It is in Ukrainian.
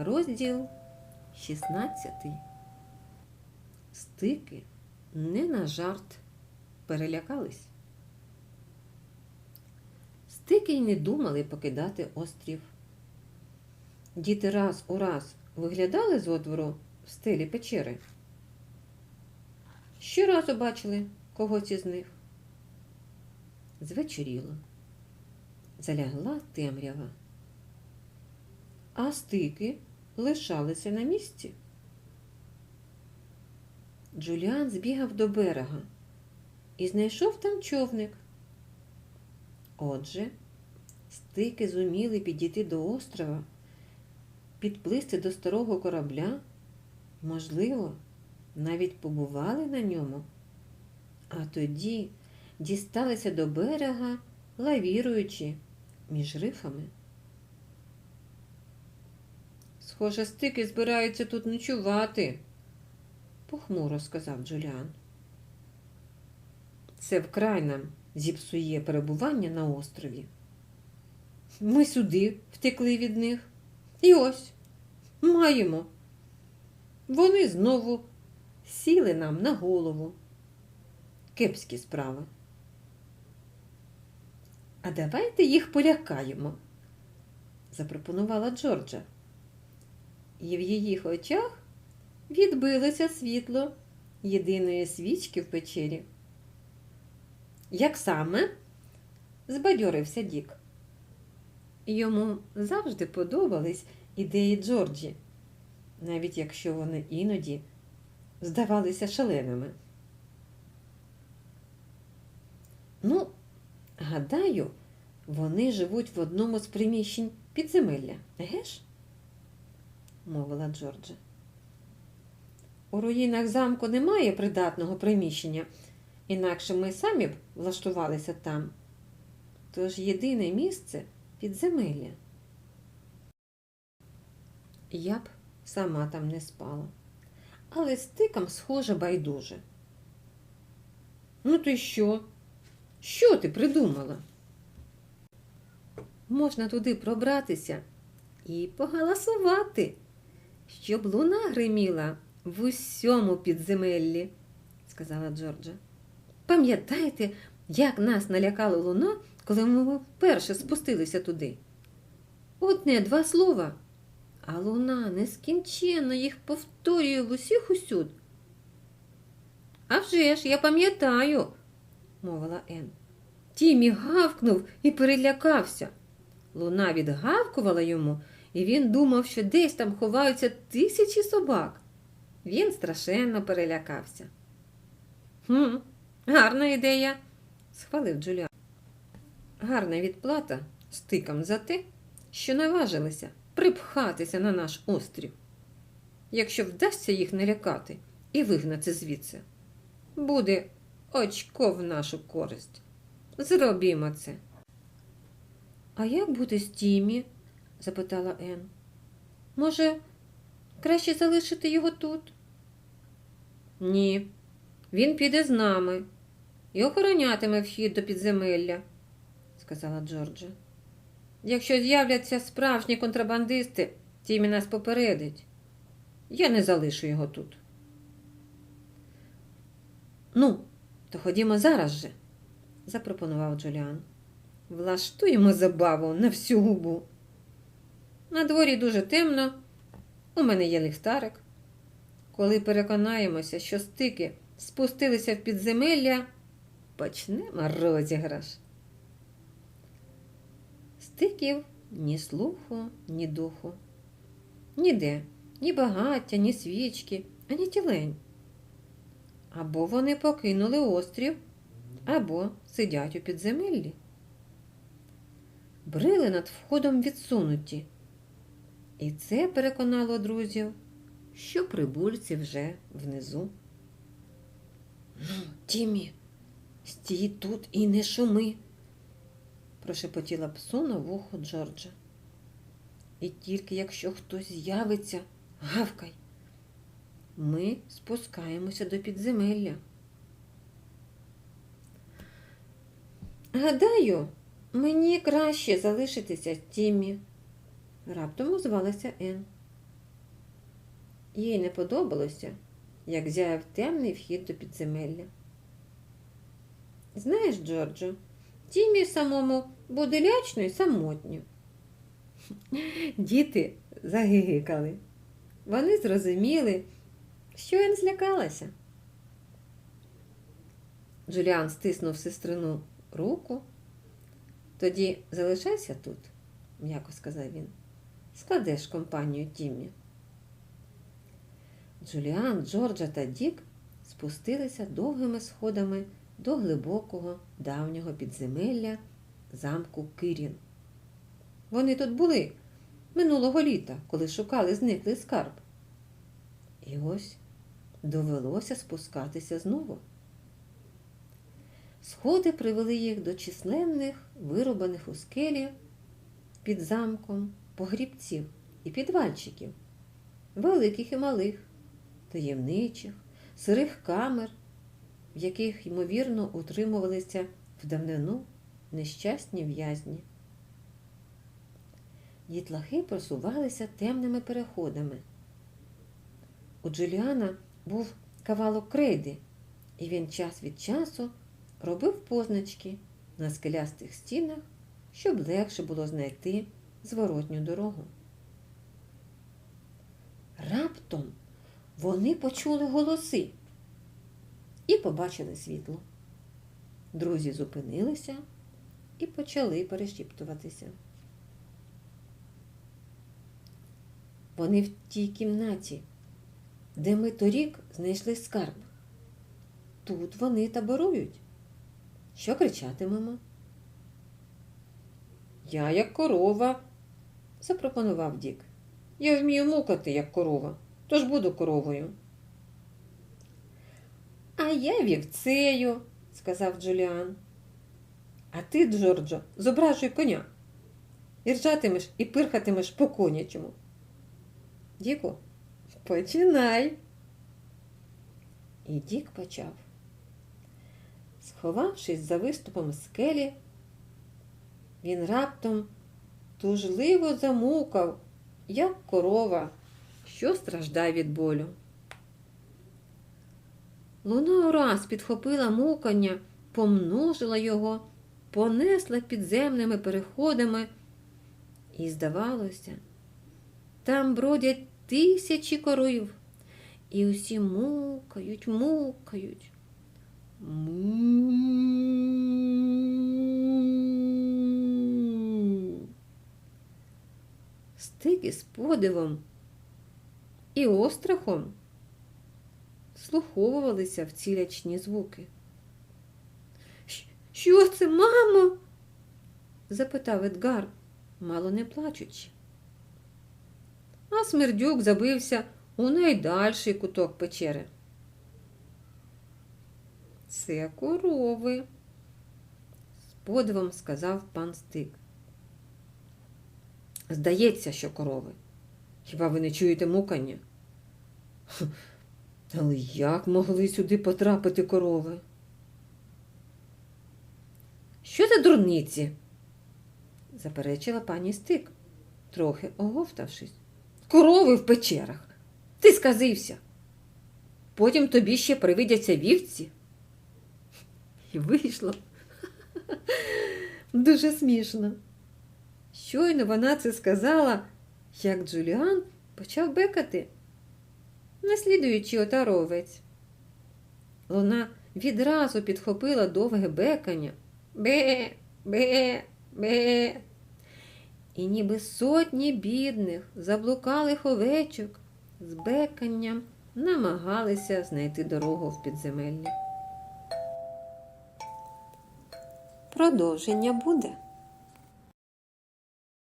Розділ 16. Стики не на жарт перелякались. Стики й не думали покидати острів. Діти раз у раз виглядали з отвору в стелі печери. Щоразу бачили когось із них. Звечоріло. Залягла темрява а стики лишалися на місці. Джуліан збігав до берега і знайшов там човник. Отже, стики зуміли підійти до острова, підплисти до старого корабля, можливо, навіть побували на ньому, а тоді дісталися до берега, лавіруючи між рифами. Схоже, стики збираються тут ночувати, похмуро сказав Джуліан. Це вкрай нам зіпсує перебування на острові. Ми сюди втекли від них. І ось маємо. Вони знову сіли нам на голову. Кепські справи. А давайте їх полякаємо, запропонувала Джорджа і в її очах відбилося світло єдиної свічки в печері. Як саме? збадьорився Дік. Йому завжди подобались ідеї Джорджі, навіть якщо вони іноді здавалися шаленими. Ну, гадаю, вони живуть в одному з приміщень підземелля, еге ж? Мовила Джорджа. У руїнах замку немає придатного приміщення, інакше ми самі б влаштувалися там. Тож єдине місце підземелля. Я б сама там не спала, але стикам схоже байдуже. Ну, й що? Що ти придумала? Можна туди пробратися і погаласувати щоб луна гриміла в усьому підземеллі, сказала Джорджа. Пам'ятаєте, як нас налякала луна, коли ми вперше спустилися туди? Одне два слова, а луна нескінченно їх повторює в усіх усюд. «А вже ж, я пам'ятаю, мовила Ен. Тімі гавкнув і перелякався. Луна відгавкувала йому і він думав, що десь там ховаються тисячі собак. Він страшенно перелякався. «Хм, Гарна ідея, схвалив Джуліан. Гарна відплата стикам за те, що наважилися припхатися на наш острів. Якщо вдасться їх не лякати і вигнати звідси, буде очко в нашу користь. Зробімо це. А як буде з Тімі? Запитала Ен. Може, краще залишити його тут? Ні, він піде з нами і охоронятиме вхід до підземелля, сказала Джорджа. Якщо з'являться справжні контрабандисти, Тімі нас попередить. Я не залишу його тут. Ну, то ходімо зараз же, запропонував Джуліан. Влаштуємо забаву на всю губу. На дворі дуже темно, у мене є ліхтарик. Коли переконаємося, що стики спустилися в підземелля, почнемо розіграш. Стиків ні слуху, ні духу. Ніде, ні багаття, ні свічки, ані тілень. Або вони покинули острів, або сидять у підземеллі. Брили над входом відсунуті. І це переконало друзів, що прибульці вже внизу. Ну, Тімі, стій тут і не шуми, прошепотіла псу на вухо Джорджа. І тільки якщо хтось з'явиться, гавкай. Ми спускаємося до підземелля. Гадаю, мені краще залишитися Тімі, раптом озвалася Ен. Їй не подобалося, як зяяв темний вхід до підземелля. Знаєш, Джорджо, Тімі самому буде лячно і самотньо. Діти загигикали. Вони зрозуміли, що він злякалася. Джуліан стиснув сестрину руку. Тоді залишайся тут, м'яко сказав він. Складеш компанію Тіммі. Джуліан, Джорджа та Дік спустилися довгими сходами до глибокого давнього підземелля замку Кирін. Вони тут були минулого літа, коли шукали зниклий скарб. І ось довелося спускатися знову. Сходи привели їх до численних, вирубаних у скелі під замком погрібців і підвальчиків, великих і малих, таємничих, сирих камер, в яких, ймовірно, утримувалися в давнину нещасні в'язні. Дітлахи просувалися темними переходами. У Джуліана був кавалок крейди, і він час від часу робив позначки на скелястих стінах, щоб легше було знайти зворотню дорогу. Раптом вони почули голоси і побачили світло. Друзі зупинилися і почали перешіптуватися. Вони в тій кімнаті, де ми торік знайшли скарб. Тут вони таборують. Що кричатимемо? Я як корова, запропонував Дік. Я вмію мукати, як корова, тож буду коровою. А я вівцею, сказав Джуліан. А ти, Джорджо, зображуй коня. І ржатимеш і пирхатимеш по конячому. Діку, починай. І Дік почав. Сховавшись за виступом скелі, він раптом тужливо замукав, як корова, що страждає від болю. Луна ураз підхопила мукання, помножила його, понесла підземними переходами, і, здавалося, там бродять тисячі корів, і усі мукають, мукають. Му. Стик із подивом і острахом слуховувалися в ці лячні звуки. Що це, мамо? запитав Едгар, мало не плачучи. А смердюк забився у найдальший куток печери. Це корови, з подивом сказав пан Стик. Здається, що корови. Хіба ви не чуєте мукання? Але як могли сюди потрапити корови? Що за дурниці? заперечила пані Стик, трохи оговтавшись. Корови в печерах. Ти сказився. Потім тобі ще привидяться вівці. І вийшло дуже смішно. Щойно вона це сказала, як Джуліан почав бекати, наслідуючи отаровець. Луна відразу підхопила довге бекання. Бе, бе, бе. І ніби сотні бідних, заблукалих овечок з беканням намагалися знайти дорогу в підземелля. Продовження буде.